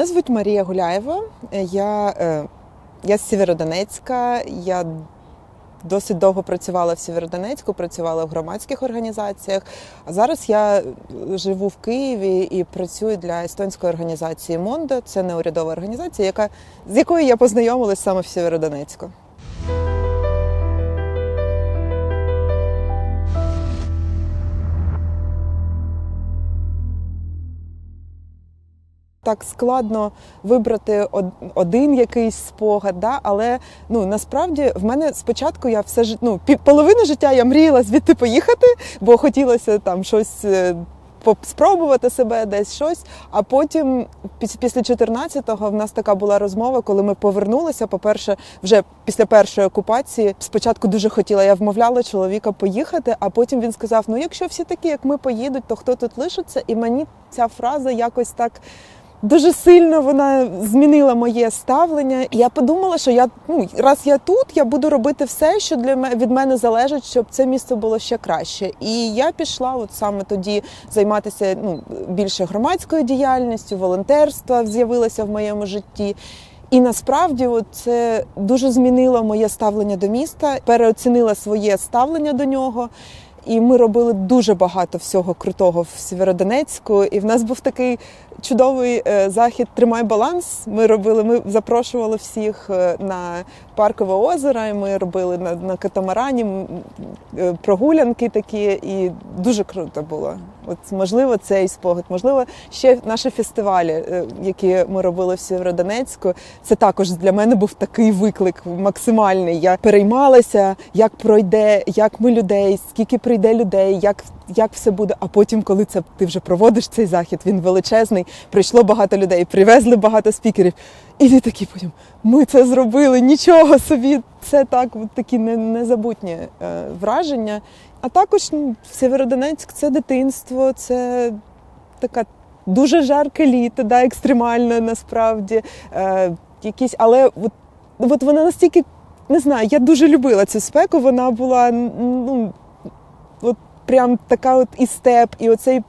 Мене звуть Марія Гуляєва. Я, е, я з Сєвєродонецька. Я досить довго працювала в Сєвєродонецьку, працювала в громадських організаціях. А зараз я живу в Києві і працюю для естонської організації Мондо. Це неурядова організація, яка, з якою я познайомилась саме в Сєвєродонецьку. Так складно вибрати один якийсь спогад, да? але ну насправді в мене спочатку я все ж ну, половину життя я мріяла звідти поїхати, бо хотілося там щось. е, Спробувати себе десь щось, а потім після 14-го в нас така була розмова, коли ми повернулися. По-перше, вже після першої окупації спочатку дуже хотіла, я вмовляла чоловіка поїхати, а потім він сказав: Ну, якщо всі такі, як ми поїдуть, то хто тут лишиться? І мені ця фраза якось так дуже сильно вона змінила моє ставлення. Я подумала, що я ну раз я тут, я буду робити все, що для мене від мене залежить, щоб це місце було ще краще. І я пішла, от саме тоді займатися ну більше громадською діяльністю, волонтерство з'явилося в моєму житті. І насправді от це дуже змінило моє ставлення до міста, переоцінила своє ставлення до нього. І ми робили дуже багато всього крутого в Сєвєродонецьку. І в нас був такий чудовий е, захід Тримай баланс. Ми робили, ми запрошували всіх е, на паркове озеро. і Ми робили на, на катамарані е, прогулянки такі, і дуже круто було. От можливо, цей спогад, можливо, ще наші фестивалі, які ми робили в Сєвєродонецьку. Це також для мене був такий виклик максимальний. Я переймалася, як пройде, як ми людей, скільки прийде людей, як. Як все буде, а потім, коли це ти вже проводиш цей захід, він величезний. Прийшло багато людей, привезли багато спікерів. І ти такий потім, ми це зробили, нічого собі. Це так, такі не- незабутні е, враження. А також ну, Сєвєродонецьк це дитинство, це така дуже жарке літо, да, екстремальне насправді. Е, якісь, але от, от вона настільки не знаю, я дуже любила цю спеку. Вона була ну, прям така от і степ, і оцей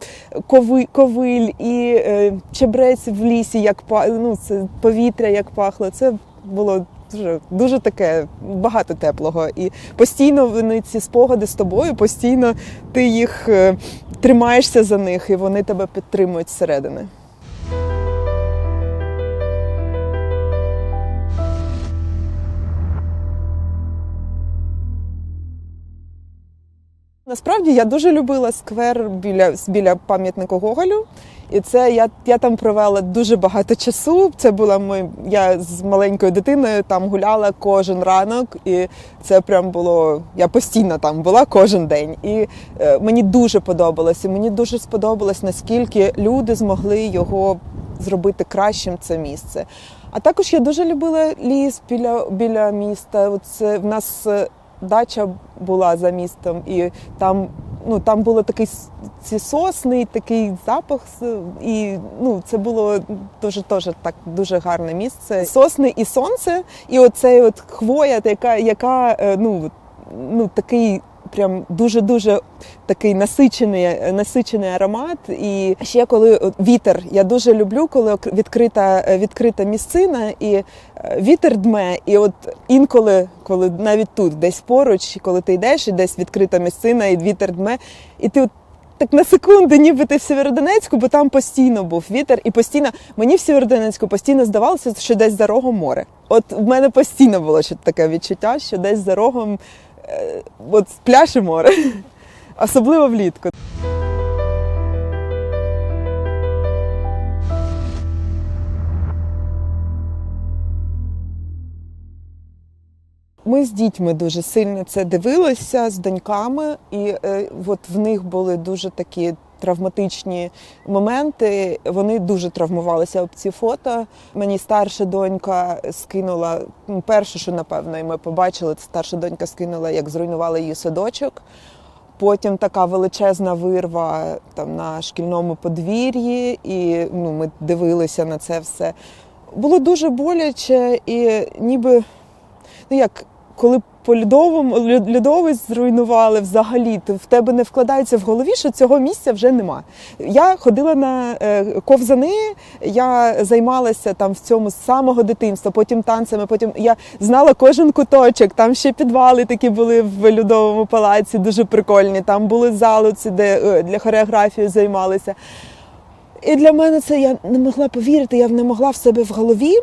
кови, ковиль, і е, чебрець в лісі, як ну, це повітря, як пахло. Це було дуже, дуже таке багато теплого. І постійно вони ці спогади з тобою, постійно ти їх е, тримаєшся за них, і вони тебе підтримують зсередини. Насправді я дуже любила сквер біля, біля пам'ятника Гоголю. І це я, я там провела дуже багато часу. Це була ми, я з маленькою дитиною там гуляла кожен ранок, і це прям було. Я постійно там була кожен день. І е, мені дуже подобалось. І мені дуже сподобалось, наскільки люди змогли його зробити кращим це місце. А також я дуже любила ліс біля, біля міста. Це в нас е, дача була за містом, і там ну там було такий ці сосни, такий запах, і ну це було дуже теж так дуже гарне місце. Сосни і сонце, і оцей от хвоя, яка, яка е, ну, ну такий. Прям дуже дуже такий насичений, насичений аромат. І ще коли вітер, я дуже люблю, коли відкрита е, відкрита місцина, і е, вітер дме. І от інколи, коли навіть тут, десь поруч, коли ти йдеш, і десь відкрита місцина, і вітер дме, і ти от так на секунду, ніби ти в Сєвєродонецьку, бо там постійно був вітер, і постійно мені в Сєвєродонецьку постійно здавалося, що десь за рогом море. От в мене постійно було таке відчуття, що десь за рогом е, от пляж і море, особливо влітку. Ми з дітьми дуже сильно це дивилися з доньками, і е, от в них були дуже такі травматичні моменти. Вони дуже травмувалися об ці фото. Мені старша донька скинула ну, перше, що напевно, і ми побачили, це старша донька скинула, як зруйнували її садочок. Потім така величезна вирва там на шкільному подвір'ї, і ну, ми дивилися на це все. Було дуже боляче, і ніби ну як коли по льодовому лю- зруйнували взагалі. В тебе не вкладається в голові, що цього місця вже нема. Я ходила на е, ковзани, я займалася там в цьому з самого дитинства, потім танцями. Потім я знала кожен куточок. Там ще підвали такі були в льодовому палаці, дуже прикольні. Там були зали, ці, де е, для хореографії займалися. І для мене це я не могла повірити, я не могла в себе в голові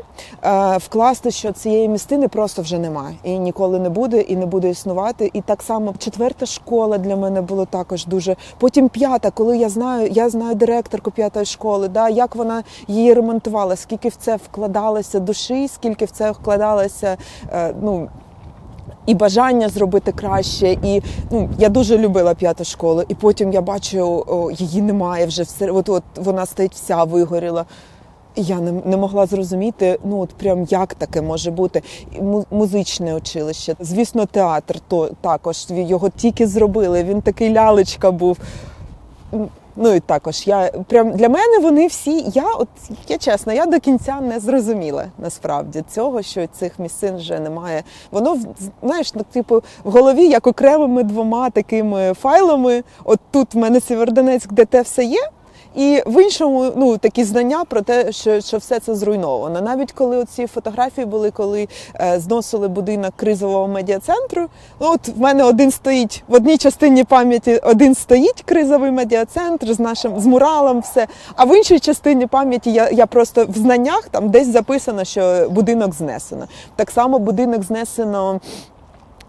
е, вкласти, що цієї містини просто вже немає. І ніколи не буде, і не буде існувати. І так само четверта школа для мене було також дуже. Потім п'ята, коли я знаю, я знаю директорку п'ятої школи, да, як вона її ремонтувала, скільки в це вкладалося душі, скільки в це вкладалося. Е, ну, і бажання зробити краще. І ну я дуже любила п'яту школу. І потім я бачу, о, її немає вже все. От, от вона стоїть вся вигоріла. Я не, не могла зрозуміти, ну от прям як таке може бути. Музичне училище. Звісно, театр то також його тільки зробили. Він такий лялечка був. Ну і також я прям для мене вони всі. Я от я чесно, я до кінця не зрозуміла насправді цього, що цих місцин вже немає. Воно знаєш, ну, типу в голові як окремими двома такими файлами. От тут в мене Сєвєродонецьк, де те все є. І в іншому ну такі знання про те, що, що все це зруйновано. Навіть коли оці фотографії були, коли е, зносили будинок кризового медіа-центру. Ну, от в мене один стоїть в одній частині пам'яті, один стоїть кризовий медіа-центр з нашим з муралом, все. А в іншій частині пам'яті я, я просто в знаннях там десь записано, що будинок знесено. Так само будинок знесено.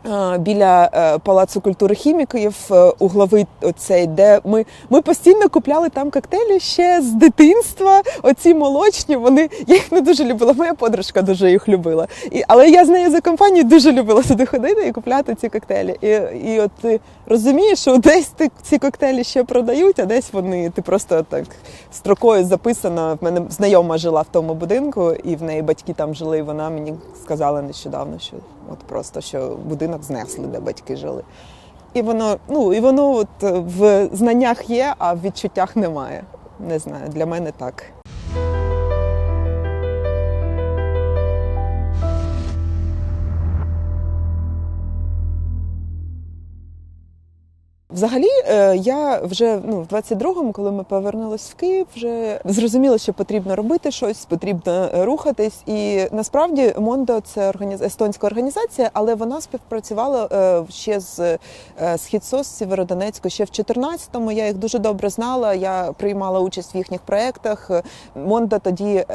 Е, Біля е, палацу культури хіміків е, угловий оцей, де ми, ми постійно купляли там коктейлі ще з дитинства. Оці молочні, вони я їх не дуже любила. Моя подружка дуже їх любила. І, але я з нею за компанію дуже любила туди ходити і купляти ці коктейлі. І, і от ти розумієш, що десь ти ці коктейлі ще продають, а десь вони ти просто так строкою записано. В мене знайома жила в тому будинку, і в неї батьки там жили. І вона мені сказала нещодавно, що от просто що будинок знесли, де батьки жили. І воно, ну і воно от е, в знаннях є, а в відчуттях немає. Не знаю, для мене так. Взагалі, е, я вже ну, в 22-му, коли ми повернулись в Київ, вже зрозуміла, що потрібно робити щось, потрібно е, рухатись. І насправді Мондо це організ... естонська організація, але вона співпрацювала е, ще з Східсос Сєвєродонецьку ще в 14-му. Я їх дуже добре знала. Я приймала участь в їхніх проєктах. Мондо тоді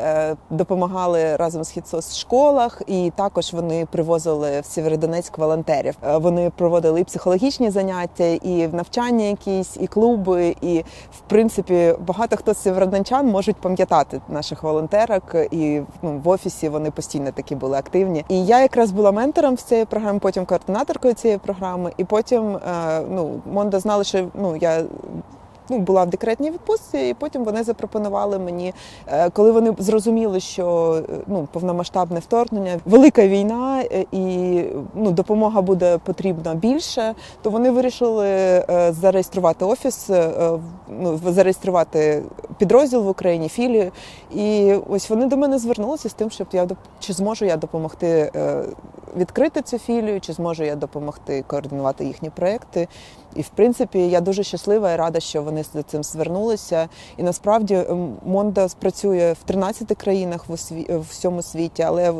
допомагали разом з Східсос в школах, і також вони привозили в Сєвєродонецьк волонтерів. Вони проводили і психологічні заняття, і навчання якісь, і клуби. І в принципі багато хто з сєвєродончан можуть пам'ятати наших волонтерок. І ну, в офісі вони постійно такі були активні. І я якраз була ментором з цієї програми, потім координаторкою цієї програми. І потім е, ну, Монда знала, що ну я ну, була в декретній відпустці, і потім вони запропонували мені, е, коли вони зрозуміли, що е, ну, повномасштабне вторгнення, велика війна е, і ну, допомога буде потрібна більше, то вони вирішили зареєструвати офіс, ну, зареєструвати підрозділ в Україні, філію. І ось вони до мене звернулися з тим, щоб я чи зможу я допомогти відкрити цю філію, чи зможу я допомогти координувати їхні проекти. І в принципі я дуже щаслива і рада, що вони з цим звернулися. І насправді Монда працює в 13 країнах в осві- в всьому світі, але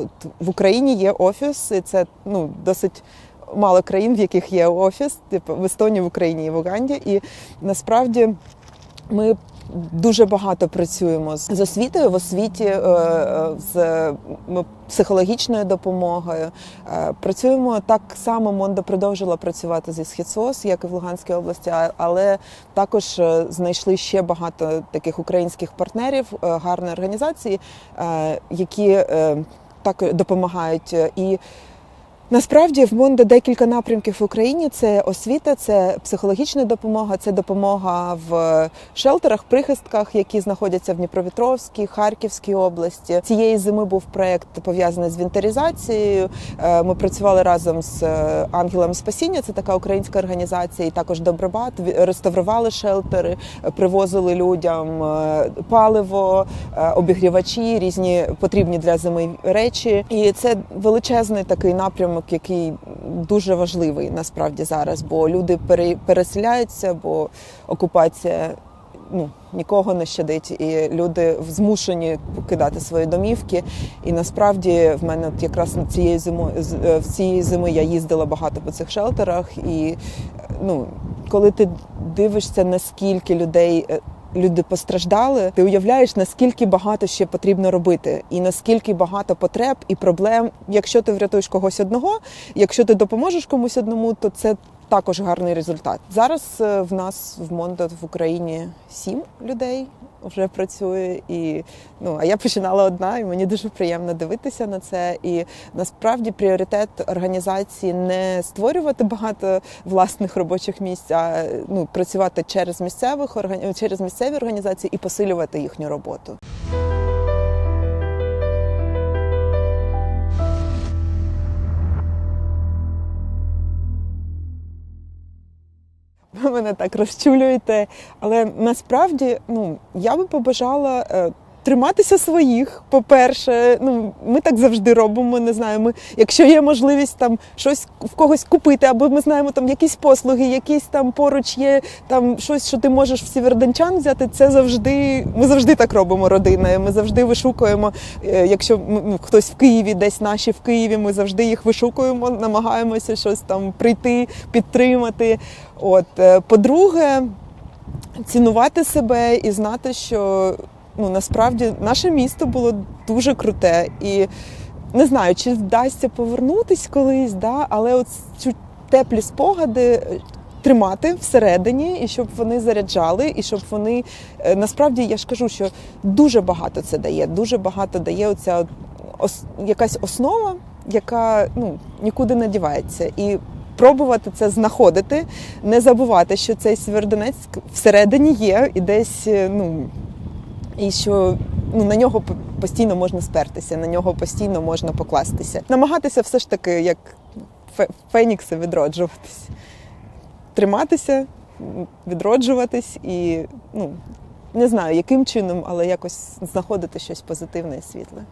в Україні є офіс, і це ну досить. Мало країн, в яких є офіс, типу в Естонії, в Україні і в Уганді. І насправді ми дуже багато працюємо з освітою в освіті, е, е, з психологічною допомогою. Е, Працюємо так само. Монда продовжила працювати зі Східсос, як і в Луганській області, але також знайшли ще багато таких українських партнерів, гарної організації, які так допомагають і. Насправді в Монда декілька напрямків в Україні: це освіта, це психологічна допомога, це допомога в шелтерах, прихистках, які знаходяться в Дніпропетровській, Харківській області. Цієї зими був проект пов'язаний з вінтеризацією. Е, Ми працювали разом з е, Ангелами Спасіння. Це така українська організація, і також Добробат. Реставрували шелтери, е, привозили людям е, паливо, е, обігрівачі, різні потрібні для зими речі. І це величезний такий напрямок напрямок, який дуже важливий насправді зараз, бо люди переселяються, бо окупація ну, нікого не щадить, і люди змушені покидати свої домівки. І насправді в мене от якраз цієї зими з цієї зими я їздила багато по цих шелтерах, і ну, коли ти дивишся, наскільки людей. Люди постраждали, ти уявляєш, наскільки багато ще потрібно робити, і наскільки багато потреб і проблем. Якщо ти врятуєш когось одного, якщо ти допоможеш комусь одному, то це також гарний результат. Зараз е, в нас в Мондо в Україні сім людей вже працює, і ну а я починала одна, і мені дуже приємно дивитися на це. І насправді пріоритет організації не створювати багато власних робочих місць, а ну працювати через місцевих через місцеві організації і посилювати їхню роботу. Ви мене так розчулюєте. Але насправді ну, я би побажала. Триматися своїх, по-перше, ну ми так завжди робимо. Не знаю, ми, якщо є можливість там щось в когось купити, або ми знаємо там якісь послуги, якісь там поруч є там щось, що ти можеш в сіверденчан взяти. Це завжди ми завжди так робимо родиною. Ми завжди вишукуємо. е, Якщо ну, хтось в Києві, десь наші в Києві, ми завжди їх вишукуємо, намагаємося щось там прийти, підтримати. От е, по-друге, цінувати себе і знати, що ну насправді наше місто було дуже круте, і не знаю, чи вдасться повернутись колись, да, але от цю теплі спогади. е, Тримати всередині, і щоб вони заряджали, і щоб вони е, насправді я ж кажу, що дуже багато це дає. Дуже багато дає оця ос, якась основа, яка ну нікуди не дівається. І пробувати це знаходити, не забувати, що цей Сєвєродонецьк всередині є, і десь е, ну і що ну, на нього постійно можна спертися, на нього постійно можна покластися. Намагатися все ж таки, як фе- фенікси, відроджуватись, триматися, відроджуватись і ну, не знаю, яким чином, але якось знаходити щось позитивне і світле.